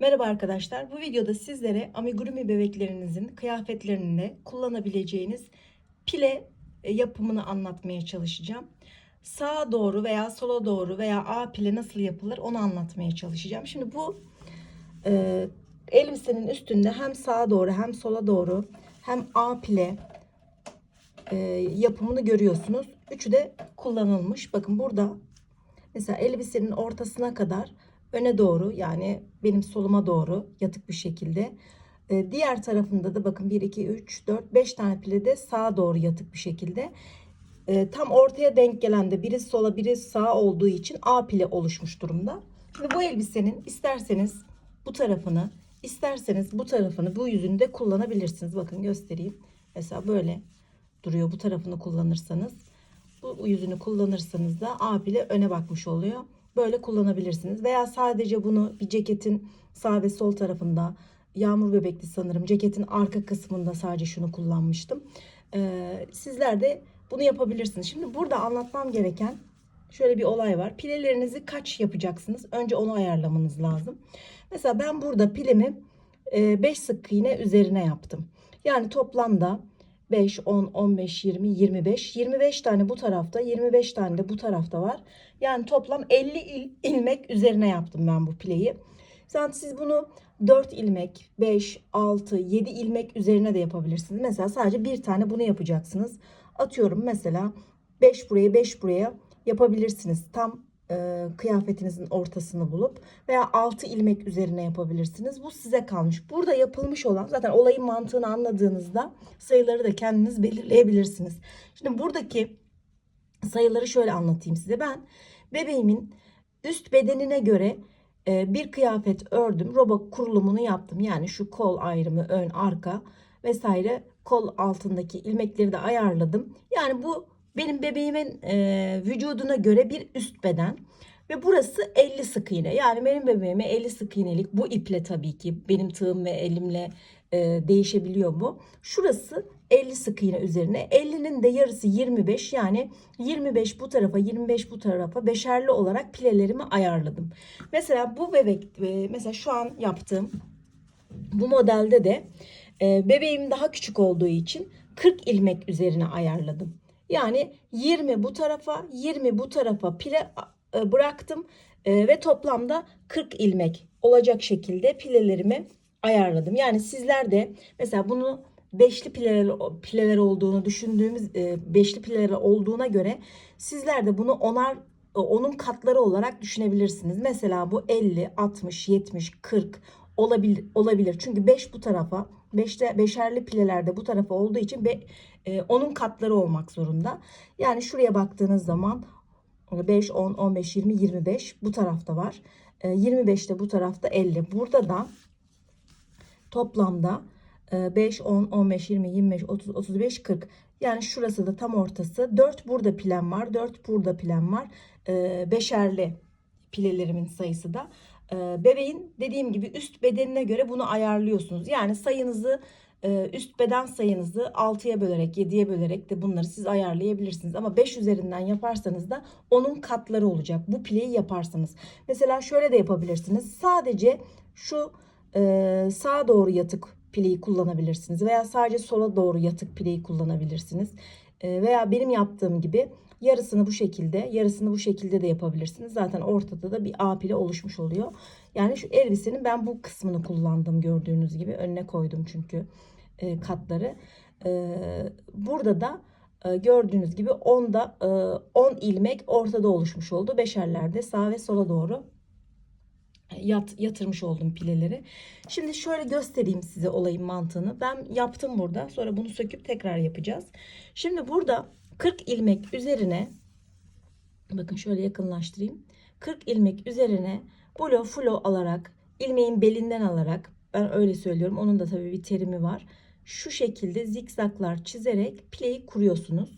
Merhaba arkadaşlar. Bu videoda sizlere amigurumi bebeklerinizin kıyafetlerinde kullanabileceğiniz pile e, yapımını anlatmaya çalışacağım. Sağa doğru veya sola doğru veya A pile nasıl yapılır onu anlatmaya çalışacağım. Şimdi bu e, elbisenin üstünde hem sağa doğru hem sola doğru hem A pile e, yapımını görüyorsunuz. Üçü de kullanılmış. Bakın burada mesela elbisenin ortasına kadar öne doğru yani benim soluma doğru yatık bir şekilde. Ee, diğer tarafında da bakın 1, 2, 3, 4, 5 tane pile de sağa doğru yatık bir şekilde. Ee, tam ortaya denk gelen de biri sola biri sağa olduğu için A pile oluşmuş durumda. Şimdi bu elbisenin isterseniz bu tarafını isterseniz bu tarafını bu yüzünü de kullanabilirsiniz. Bakın göstereyim. Mesela böyle duruyor bu tarafını kullanırsanız. Bu yüzünü kullanırsanız da A pile öne bakmış oluyor böyle kullanabilirsiniz. Veya sadece bunu bir ceketin sağ ve sol tarafında yağmur bebekli sanırım ceketin arka kısmında sadece şunu kullanmıştım. Ee, sizler de bunu yapabilirsiniz. Şimdi burada anlatmam gereken şöyle bir olay var. Pilelerinizi kaç yapacaksınız? Önce onu ayarlamanız lazım. Mesela ben burada pilemi 5 sık iğne üzerine yaptım. Yani toplamda 5, 10, 15, 20, 25. 25 tane bu tarafta, 25 tane de bu tarafta var. Yani toplam 50 il, ilmek üzerine yaptım ben bu pileyi. Zaten siz bunu 4 ilmek, 5, 6, 7 ilmek üzerine de yapabilirsiniz. Mesela sadece bir tane bunu yapacaksınız. Atıyorum mesela 5 buraya, 5 buraya yapabilirsiniz. Tam e, kıyafetinizin ortasını bulup veya 6 ilmek üzerine yapabilirsiniz. Bu size kalmış. Burada yapılmış olan zaten olayın mantığını anladığınızda sayıları da kendiniz belirleyebilirsiniz. Şimdi buradaki sayıları şöyle anlatayım size. Ben bebeğimin üst bedenine göre e, bir kıyafet ördüm. Roba kurulumunu yaptım. Yani şu kol ayrımı ön arka vesaire kol altındaki ilmekleri de ayarladım. Yani bu benim bebeğimin e, vücuduna göre bir üst beden. Ve burası 50 sık iğne. Yani benim bebeğime 50 sık iğnelik bu iple tabii ki benim tığım ve elimle e, değişebiliyor bu. Şurası 50 sık iğne üzerine 50'nin de yarısı 25 yani 25 bu tarafa 25 bu tarafa beşerli olarak pilelerimi ayarladım. Mesela bu bebek e, mesela şu an yaptığım bu modelde de e, bebeğim daha küçük olduğu için 40 ilmek üzerine ayarladım. Yani 20 bu tarafa 20 bu tarafa pile e, bıraktım e, ve toplamda 40 ilmek olacak şekilde pilelerimi ayarladım. Yani sizler de mesela bunu beşli pileler, pileler olduğunu düşündüğümüz e, beşli pileler olduğuna göre sizler de bunu onar onun katları olarak düşünebilirsiniz. Mesela bu 50, 60, 70, 40 olabilir olabilir. Çünkü 5 bu tarafa, 5'te beşerli pilelerde bu tarafa olduğu için be, e, onun katları olmak zorunda. Yani şuraya baktığınız zaman 5, 10, 15, 20, 25 bu tarafta var. E, 25 de bu tarafta 50. Burada da toplamda 5, 10, 15, 20, 25, 30, 35, 40. Yani şurası da tam ortası. 4 burada pilem var. 4 burada pilem var. E, beşerli pilelerimin sayısı da. Bebeğin dediğim gibi üst bedenine göre bunu ayarlıyorsunuz. Yani sayınızı üst beden sayınızı 6'ya bölerek 7'ye bölerek de bunları siz ayarlayabilirsiniz. Ama 5 üzerinden yaparsanız da onun katları olacak. Bu pileyi yaparsanız. Mesela şöyle de yapabilirsiniz. Sadece şu sağa doğru yatık pileyi kullanabilirsiniz. Veya sadece sola doğru yatık pileyi kullanabilirsiniz. E, veya benim yaptığım gibi yarısını bu şekilde yarısını bu şekilde de yapabilirsiniz. Zaten ortada da bir A pile oluşmuş oluyor. Yani şu elbisenin ben bu kısmını kullandım gördüğünüz gibi. Önüne koydum çünkü e, katları. E, burada da e, gördüğünüz gibi 10'da e, 10 ilmek ortada oluşmuş oldu. Beşerlerde sağ ve sola doğru yat, yatırmış oldum pileleri. Şimdi şöyle göstereyim size olayın mantığını. Ben yaptım burada. Sonra bunu söküp tekrar yapacağız. Şimdi burada 40 ilmek üzerine bakın şöyle yakınlaştırayım. 40 ilmek üzerine bolo flo alarak ilmeğin belinden alarak ben öyle söylüyorum. Onun da tabii bir terimi var. Şu şekilde zikzaklar çizerek pileyi kuruyorsunuz.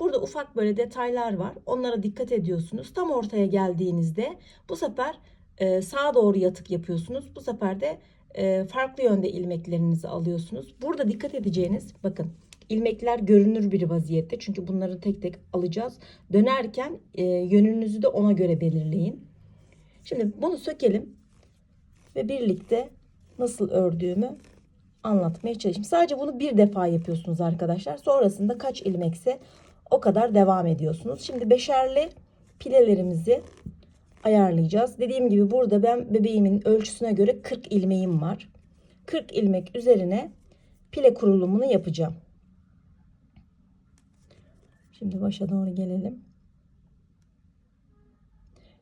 Burada ufak böyle detaylar var. Onlara dikkat ediyorsunuz. Tam ortaya geldiğinizde bu sefer e, sağa doğru yatık yapıyorsunuz. Bu sefer de e, farklı yönde ilmeklerinizi alıyorsunuz. Burada dikkat edeceğiniz bakın ilmekler görünür bir vaziyette. Çünkü bunları tek tek alacağız. Dönerken e, yönünüzü de ona göre belirleyin. Şimdi bunu sökelim. ve birlikte nasıl ördüğümü anlatmaya çalışayım. Sadece bunu bir defa yapıyorsunuz arkadaşlar. Sonrasında kaç ilmekse o kadar devam ediyorsunuz. Şimdi beşerli pilelerimizi ayarlayacağız. Dediğim gibi burada ben bebeğimin ölçüsüne göre 40 ilmeğim var. 40 ilmek üzerine pile kurulumunu yapacağım. Şimdi başa doğru gelelim.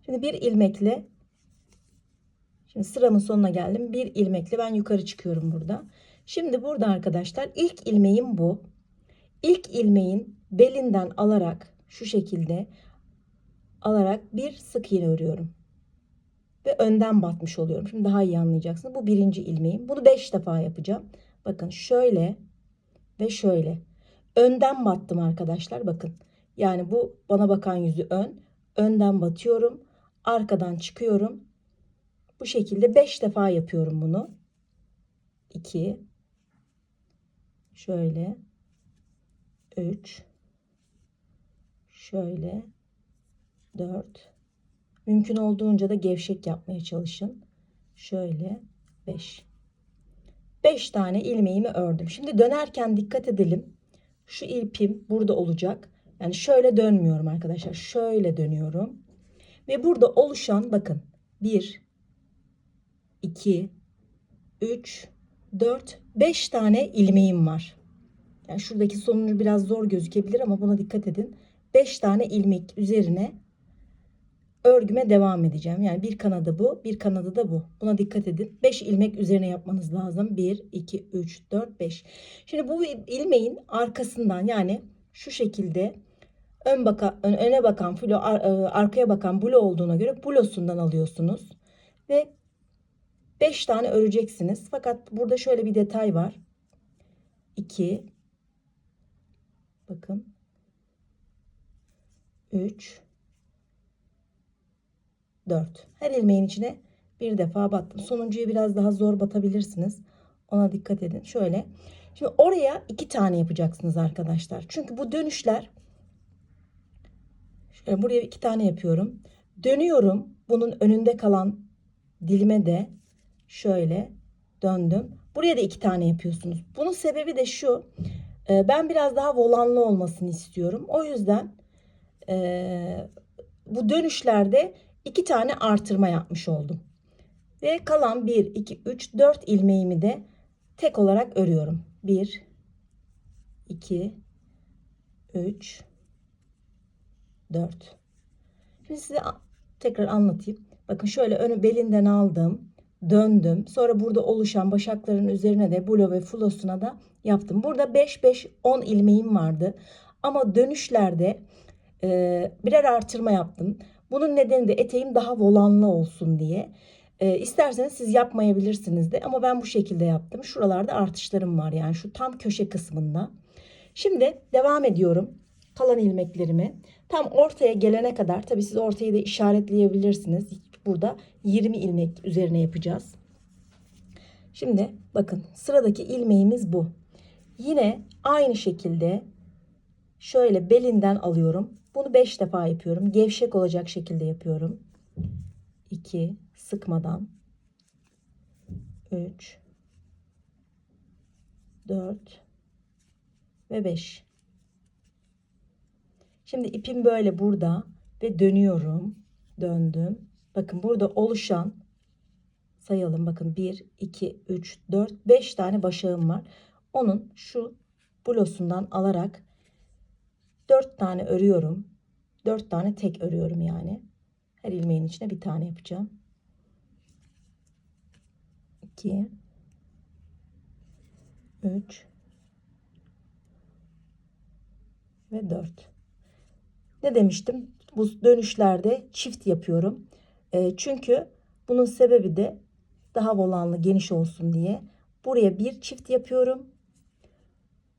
Şimdi bir ilmekle şimdi sıramın sonuna geldim. Bir ilmekle ben yukarı çıkıyorum burada. Şimdi burada arkadaşlar ilk ilmeğim bu. İlk ilmeğin belinden alarak şu şekilde alarak bir sık iğne örüyorum. Ve önden batmış oluyorum. Şimdi daha iyi anlayacaksınız. Bu birinci ilmeğim. Bunu 5 defa yapacağım. Bakın şöyle ve şöyle. Önden battım arkadaşlar. Bakın. Yani bu bana bakan yüzü ön. Önden batıyorum. Arkadan çıkıyorum. Bu şekilde 5 defa yapıyorum bunu. 2 şöyle 3 şöyle 4 mümkün olduğunca da gevşek yapmaya çalışın. Şöyle 5 5 tane ilmeğimi ördüm. Şimdi dönerken dikkat edelim. Şu ipim burada olacak. Yani şöyle dönmüyorum arkadaşlar. Şöyle dönüyorum. Ve burada oluşan bakın 1 2 3 4 5 tane ilmeğim var. Yani şuradaki sonuncu biraz zor gözükebilir ama buna dikkat edin. 5 tane ilmek üzerine örgüme devam edeceğim. Yani bir kanadı bu, bir kanadı da bu. Buna dikkat edin. 5 ilmek üzerine yapmanız lazım. 1 2 3 4 5. Şimdi bu ilmeğin arkasından yani şu şekilde ön baka, öne bakan filo arkaya bakan bulo olduğuna göre bulosundan alıyorsunuz ve 5 tane öreceksiniz. Fakat burada şöyle bir detay var. 2 bakın 3 4 her ilmeğin içine bir defa battım. Sonuncuyu biraz daha zor batabilirsiniz. Ona dikkat edin. Şöyle. Şimdi oraya iki tane yapacaksınız arkadaşlar. Çünkü bu dönüşler şöyle buraya iki tane yapıyorum. Dönüyorum. Bunun önünde kalan dilime de şöyle döndüm. Buraya da iki tane yapıyorsunuz. Bunun sebebi de şu. E, ben biraz daha volanlı olmasını istiyorum. O yüzden e, bu dönüşlerde iki tane artırma yapmış oldum. Ve kalan 1, 2, 3, 4 ilmeğimi de tek olarak örüyorum. 1, 2, 3, 4. Şimdi size tekrar anlatayım. Bakın şöyle önü belinden aldım döndüm. Sonra burada oluşan başakların üzerine de bulo ve fulosuna da yaptım. Burada 5 5 10 ilmeğim vardı. Ama dönüşlerde e, birer artırma yaptım. Bunun nedeni de eteğim daha volanlı olsun diye. E, isterseniz siz yapmayabilirsiniz de ama ben bu şekilde yaptım. Şuralarda artışlarım var yani şu tam köşe kısmında. Şimdi devam ediyorum kalan ilmeklerimi. Tam ortaya gelene kadar tabi siz ortayı da işaretleyebilirsiniz burada 20 ilmek üzerine yapacağız. Şimdi bakın sıradaki ilmeğimiz bu. Yine aynı şekilde şöyle belinden alıyorum. Bunu 5 defa yapıyorum. Gevşek olacak şekilde yapıyorum. 2 sıkmadan 3 4 ve 5. Şimdi ipim böyle burada ve dönüyorum. Döndüm. Bakın burada oluşan sayalım bakın 1 2 3 4 5 tane başağım var. Onun şu blosundan alarak 4 tane örüyorum. 4 tane tek örüyorum yani. Her ilmeğin içine bir tane yapacağım. 2 3 ve 4. Ne demiştim? Bu dönüşlerde çift yapıyorum. E, çünkü bunun sebebi de daha volanlı geniş olsun diye. Buraya bir çift yapıyorum.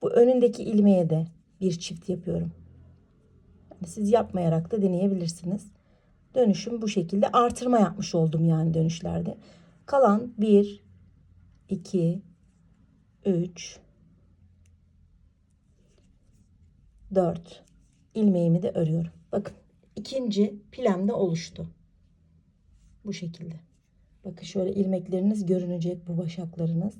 Bu önündeki ilmeğe de bir çift yapıyorum. Yani siz yapmayarak da deneyebilirsiniz. Dönüşüm bu şekilde artırma yapmış oldum yani dönüşlerde. Kalan 1 2 3 4 ilmeğimi de örüyorum. Bakın ikinci plemde oluştu. Bu şekilde. Bakın şöyle ilmekleriniz görünecek bu başaklarınız.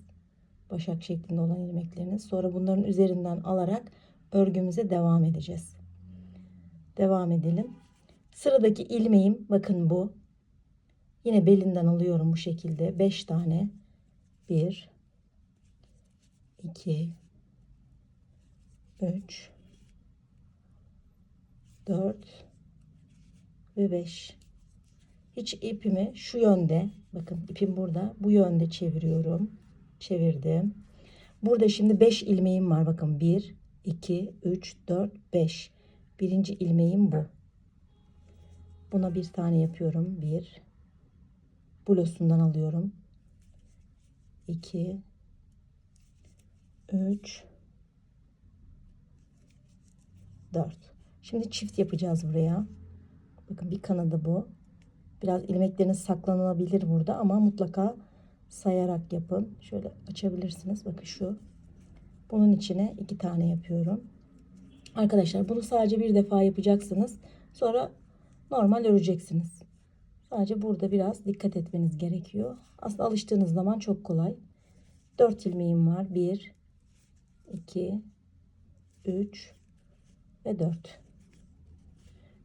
Başak şeklinde olan ilmekleriniz. Sonra bunların üzerinden alarak örgümüze devam edeceğiz. Devam edelim. Sıradaki ilmeğim bakın bu. Yine belinden alıyorum bu şekilde 5 tane. 1 2 3 4 ve 5 hiç ipimi şu yönde bakın ipim burada bu yönde çeviriyorum çevirdim burada şimdi 5 ilmeğim var bakın 1 2 3 4 5 birinci ilmeğim bu. Buna bir tane yapıyorum. 1 blosundan alıyorum. 2 3 4 şimdi çift yapacağız buraya. Bakın bir kanadı bu. Biraz ilmekleriniz saklanabilir burada ama mutlaka sayarak yapın. Şöyle açabilirsiniz. Bakın şu bunun içine iki tane yapıyorum. Arkadaşlar bunu sadece bir defa yapacaksınız. Sonra normal öreceksiniz. Sadece burada biraz dikkat etmeniz gerekiyor. Aslında alıştığınız zaman çok kolay. 4 ilmeğim var. 1 2 3 ve 4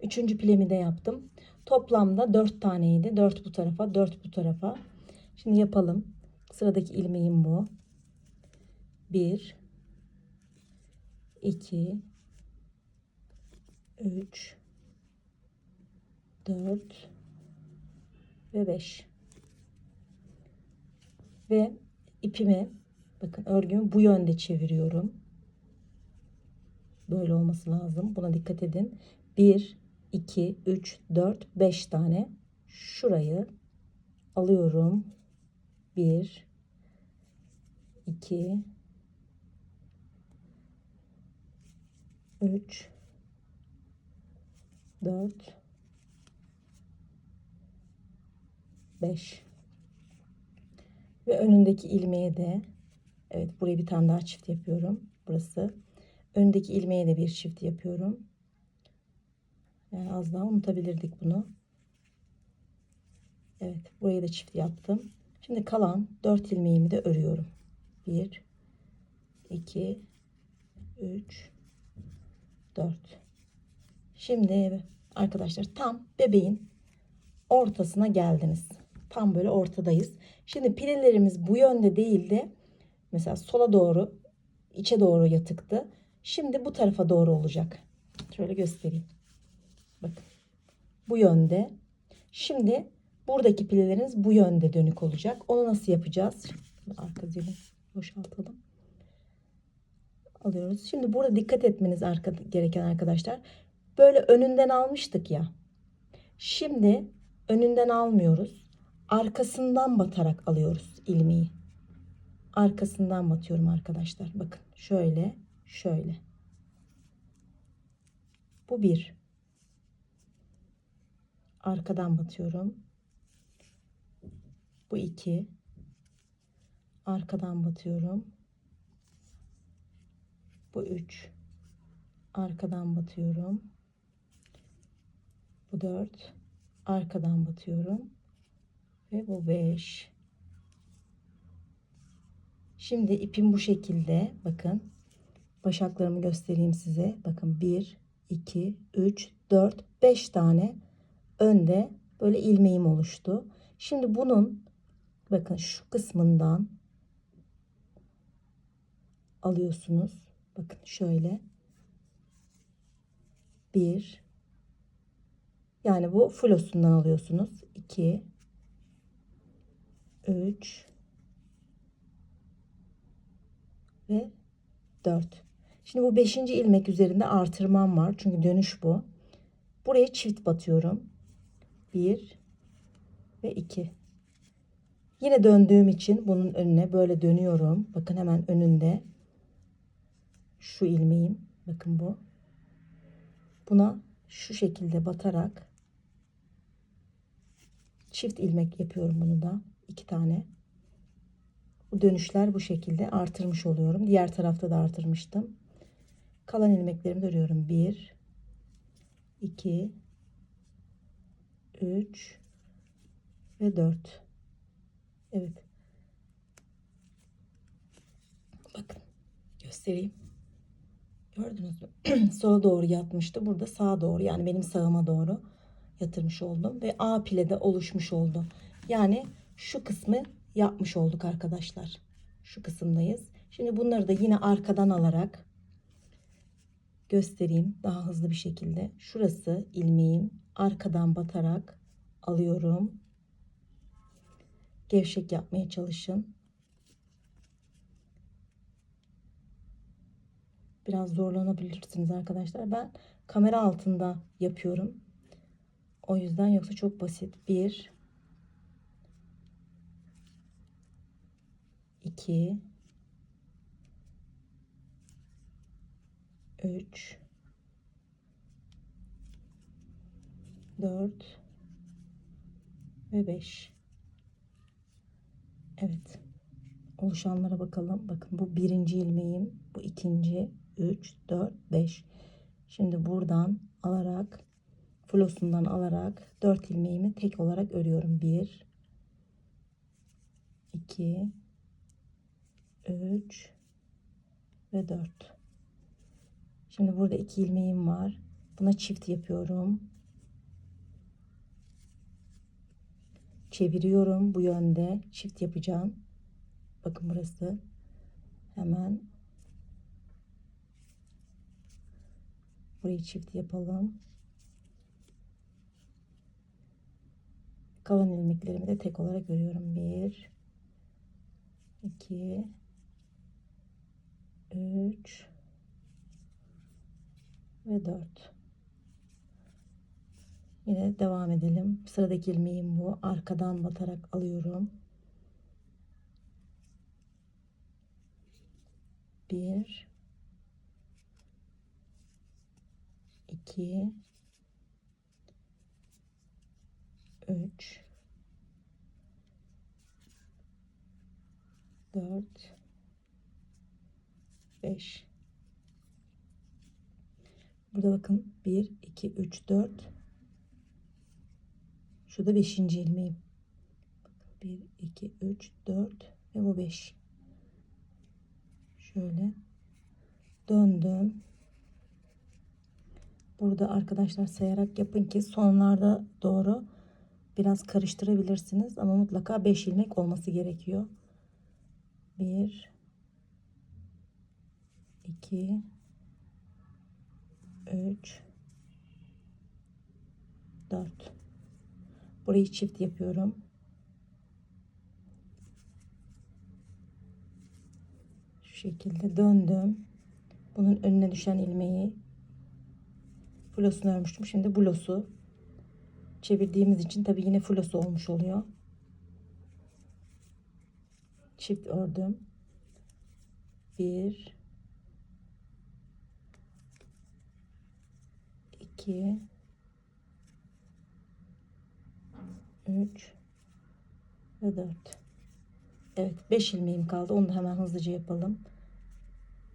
üçüncü pilemi de yaptım. Toplamda 4 taneydi. 4 bu tarafa 4 bu tarafa. Şimdi yapalım. Sıradaki ilmeğim bu. 1 2 3 4 ve 5 ve ipimi bakın örgümü bu yönde çeviriyorum. Böyle olması lazım. Buna dikkat edin. 1 2 3 4 5 tane. Şurayı alıyorum. 1 2 3 4 5 ve önündeki ilmeğe de evet buraya bir tane daha çift yapıyorum burası. Öndeki ilmeğe de bir çift yapıyorum. Yani az daha unutabilirdik bunu. Evet buraya da çift yaptım. Şimdi kalan 4 ilmeğimi de örüyorum. 1 2 3 4 şimdi arkadaşlar tam bebeğin ortasına geldiniz. Tam böyle ortadayız. Şimdi pilelerimiz bu yönde değil de mesela sola doğru içe doğru yatıktı. Şimdi bu tarafa doğru olacak. Şöyle göstereyim. Bakın bu yönde. Şimdi buradaki pileleriniz bu yönde dönük olacak. Onu nasıl yapacağız? Arka zilini boşaltalım alıyoruz. Şimdi burada dikkat etmeniz gereken arkadaşlar böyle önünden almıştık ya. Şimdi önünden almıyoruz. Arkasından batarak alıyoruz ilmeği. Arkasından batıyorum arkadaşlar. Bakın şöyle şöyle. Bu bir. Arkadan batıyorum. Bu iki. Arkadan batıyorum bu üç. Arkadan batıyorum. Bu dört. Arkadan batıyorum. Ve bu 5 şimdi ipim bu şekilde. Bakın. Başaklarımı göstereyim size. Bakın 1 2 3 4 5 tane önde böyle ilmeğim oluştu. Şimdi bunun bakın şu kısmından alıyorsunuz bakın şöyle 1 yani bu flosundan alıyorsunuz 2 3 ve 4. Şimdi bu 5. ilmek üzerinde artırmam var. Çünkü dönüş bu. Buraya çift batıyorum. 1 ve 2. Yine döndüğüm için bunun önüne böyle dönüyorum. Bakın hemen önünde şu ilmeğim. Bakın bu. Buna şu şekilde batarak çift ilmek yapıyorum bunu da iki tane. Bu dönüşler bu şekilde artırmış oluyorum. Diğer tarafta da artırmıştım. Kalan ilmeklerimi örüyorum. 1 2 3 ve 4. Evet. Bakın göstereyim. Gördünüz? Sola doğru yatmıştı. Burada sağa doğru yani benim sağıma doğru yatırmış oldum. Ve A pile de oluşmuş oldu. Yani şu kısmı yapmış olduk arkadaşlar. Şu kısımdayız. Şimdi bunları da yine arkadan alarak göstereyim daha hızlı bir şekilde. Şurası ilmeğim. Arkadan batarak alıyorum. Gevşek yapmaya çalışın. Biraz zorlanabilirsiniz arkadaşlar. Ben kamera altında yapıyorum. O yüzden yoksa çok basit. 1 2 3 4 ve 5 Evet. Oluşanlara bakalım. Bakın bu birinci ilmeğim. Bu ikinci. 3, 4, 5. Şimdi buradan alarak flosundan alarak 4 ilmeğimi tek olarak örüyorum. 1 2 3 ve 4. Şimdi burada 2 ilmeğim var. Buna çift yapıyorum. Çeviriyorum bu yönde. Çift yapacağım. Bakın burası. Hemen burayı çift yapalım. Kalan ilmeklerimi de tek olarak örüyorum. 1 2 3 ve 4 yine devam edelim sıradaki ilmeğim bu arkadan batarak alıyorum 1 2 3 4 5 Burada bakın 1 2 3 4 Şurada 5. ilmeğim. 1 2 3 4 ve bu 5. Şöyle döndüm. Burada arkadaşlar sayarak yapın ki sonlarda doğru biraz karıştırabilirsiniz ama mutlaka 5 ilmek olması gerekiyor. 1 2 3 4 Burayı çift yapıyorum. Şu şekilde döndüm. Bunun önüne düşen ilmeği flosunu örmüştüm. Şimdi blosu çevirdiğimiz için tabi yine flosu olmuş oluyor. Çift ördüm. Bir, iki, üç ve dört. Evet, beş ilmeğim kaldı. Onu da hemen hızlıca yapalım.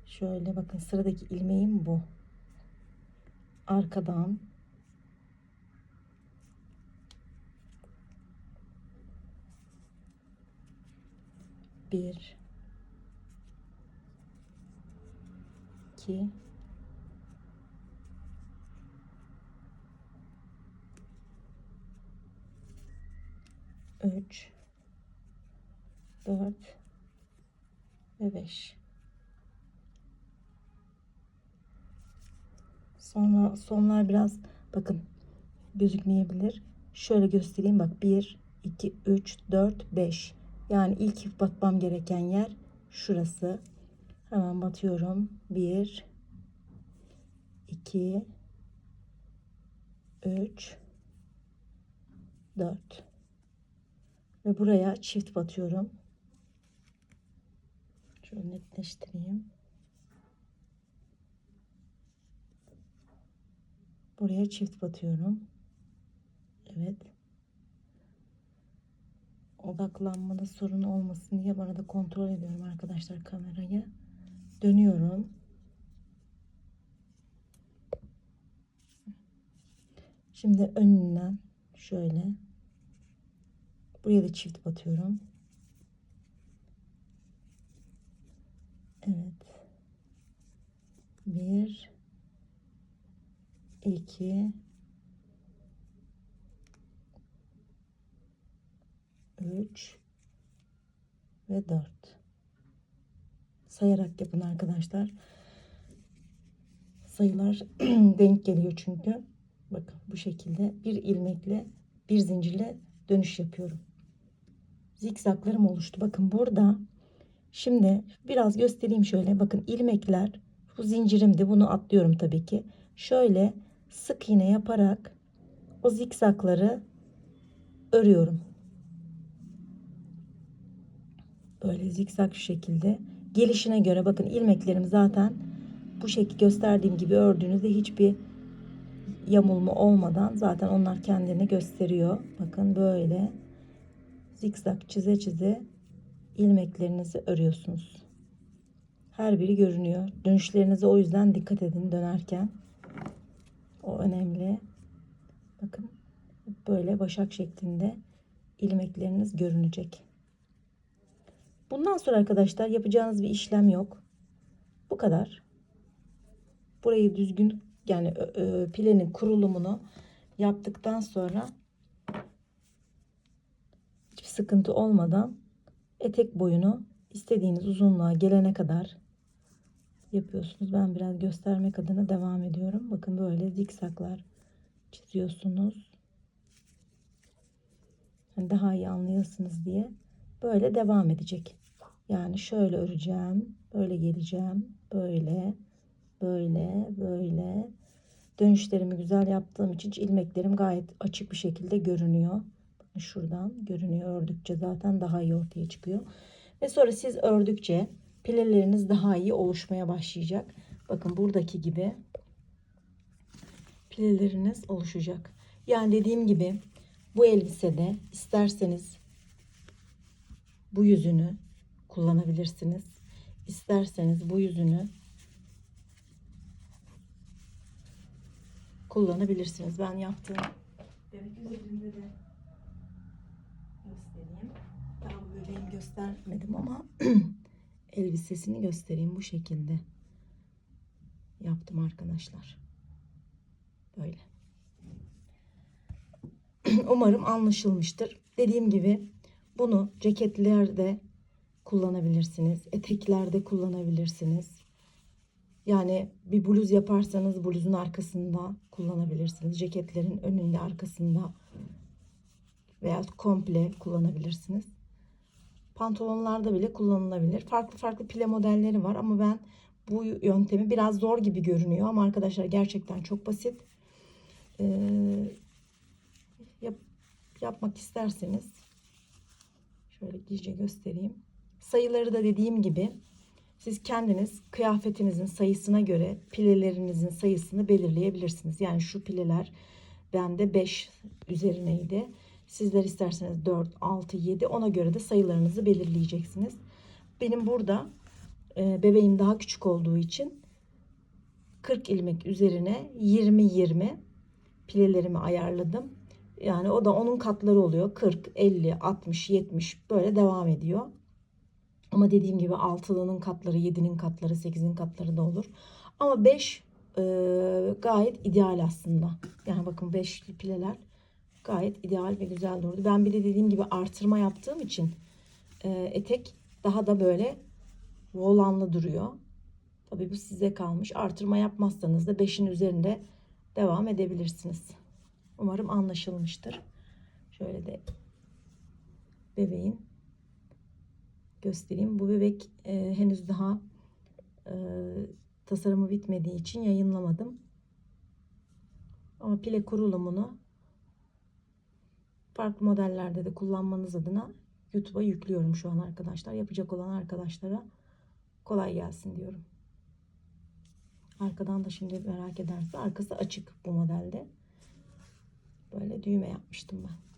Şöyle bakın sıradaki ilmeğim bu. Arkadan. Bir. İki. Üç. Dört. Ve beş sonra sonlar biraz bakın gözükmeyebilir şöyle göstereyim bak 1 2 3 4 5 yani ilk batmam gereken yer şurası. Hemen batıyorum. 1 2 3 4 ve buraya çift batıyorum. Şöyle netleştireyim. buraya çift batıyorum. Evet. Odaklanmada sorun olmasın diye bana da kontrol ediyorum arkadaşlar kamerayı. Dönüyorum. Şimdi önünden şöyle buraya da çift batıyorum. Evet. Bir iki, üç ve dört. Sayarak yapın arkadaşlar. Sayılar denk geliyor çünkü. Bakın bu şekilde bir ilmekle bir zincirle dönüş yapıyorum. Zikzaklarım oluştu. Bakın burada şimdi biraz göstereyim şöyle. Bakın ilmekler bu zincirimdi. Bunu atlıyorum tabii ki. Şöyle sık iğne yaparak o zikzakları örüyorum. Böyle zikzak şu şekilde. Gelişine göre bakın ilmeklerim zaten bu şekilde gösterdiğim gibi ördüğünüzde hiçbir yamulma olmadan zaten onlar kendini gösteriyor. Bakın böyle zikzak çize çize ilmeklerinizi örüyorsunuz. Her biri görünüyor. Dönüşlerinize o yüzden dikkat edin dönerken. O önemli. Bakın böyle başak şeklinde ilmekleriniz görünecek. Bundan sonra arkadaşlar yapacağınız bir işlem yok. Bu kadar. Burayı düzgün yani pilenin kurulumunu yaptıktan sonra hiçbir sıkıntı olmadan etek boyunu istediğiniz uzunluğa gelene kadar yapıyorsunuz. Ben biraz göstermek adına devam ediyorum. Bakın böyle zikzaklar çiziyorsunuz. Hani daha iyi anlayasınız diye böyle devam edecek. Yani şöyle öreceğim, böyle geleceğim, böyle, böyle, böyle. Dönüşlerimi güzel yaptığım için ilmeklerim gayet açık bir şekilde görünüyor. Şuradan görünüyor. Ördükçe zaten daha iyi ortaya çıkıyor. Ve sonra siz ördükçe pileleriniz daha iyi oluşmaya başlayacak. Bakın buradaki gibi pileleriniz oluşacak. Yani dediğim gibi bu elbisede isterseniz bu yüzünü kullanabilirsiniz. İsterseniz bu yüzünü kullanabilirsiniz. Ben yaptığım bebek üzerinde de göstereyim. Daha bu göstermedim ama elbisesini göstereyim bu şekilde. Yaptım arkadaşlar. Böyle. Umarım anlaşılmıştır. Dediğim gibi bunu ceketlerde kullanabilirsiniz. Eteklerde kullanabilirsiniz. Yani bir bluz yaparsanız bluzun arkasında kullanabilirsiniz. Ceketlerin önünde arkasında veya komple kullanabilirsiniz. Pantolonlarda bile kullanılabilir. Farklı farklı pile modelleri var ama ben bu yöntemi biraz zor gibi görünüyor ama arkadaşlar gerçekten çok basit. Ee, yap, yapmak isterseniz şöyle iyice göstereyim. Sayıları da dediğim gibi siz kendiniz kıyafetinizin sayısına göre pilelerinizin sayısını belirleyebilirsiniz. Yani şu pileler bende 5 üzerineydi. Sizler isterseniz 4, 6, 7 ona göre de sayılarınızı belirleyeceksiniz. Benim burada e, bebeğim daha küçük olduğu için 40 ilmek üzerine 20-20 pilelerimi ayarladım. Yani o da onun katları oluyor. 40, 50, 60, 70 böyle devam ediyor. Ama dediğim gibi altılının katları, 7'nin katları, 8'in katları da olur. Ama 5 e, gayet ideal aslında. Yani bakın 5'li pileler gayet ideal ve güzel durdu. Ben bir de dediğim gibi artırma yaptığım için e, etek daha da böyle volanlı duruyor. Tabii bu size kalmış. Artırma yapmazsanız da 5'in üzerinde devam edebilirsiniz. Umarım anlaşılmıştır. Şöyle de bebeğin göstereyim. Bu bebek e, henüz daha e, tasarımı bitmediği için yayınlamadım. Ama pile kurulumunu farklı modellerde de kullanmanız adına YouTube'a yüklüyorum şu an arkadaşlar. Yapacak olan arkadaşlara kolay gelsin diyorum. Arkadan da şimdi merak ederse arkası açık bu modelde. Böyle düğme yapmıştım ben.